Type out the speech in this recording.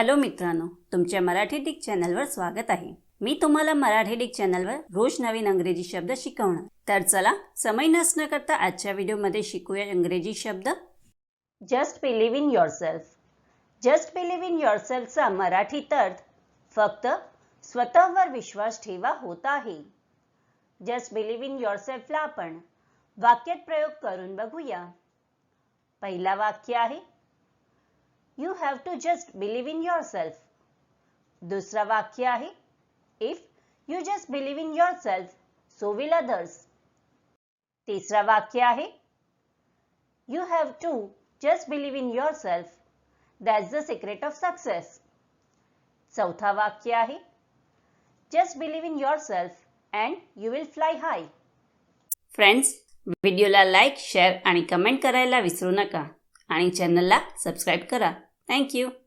Hello मित्रांनो तुमच्या Marathi Dick चॅनलवर स्वागत आहे. मी तुम्हाला मराठी डिक चॅनलवर रोज नवीन अंग्रेजी शब्द शिकवणार. तर चला समय नसणं करता आजच्या व्हिडिओमध्ये शिकूया इंग्रजी शब्द. Just believe in yourself just believe in युअरसेल्फचा मराठीत अर्थ फक्त स्वतःवर विश्वास ठेवा होत आहे. जस्ट बिलीव्ह इन युअरसेल्फला आपण वाक्यात प्रयोग करून बघूया. पहिला वाक्य आहे you have to just believe in yourself दुसरं वाक्य आहे if you just believe in yourself so will others तिसरं वाक्य आहे you have to just believe in yourself that's the secret of success चौथा वाक्य आहे just believe in yourself and you will fly high friends व्हिडिओला like share आणि comment करायला विसरू नका. आणि चॅनलला सबस्क्राईब करा. Thank you.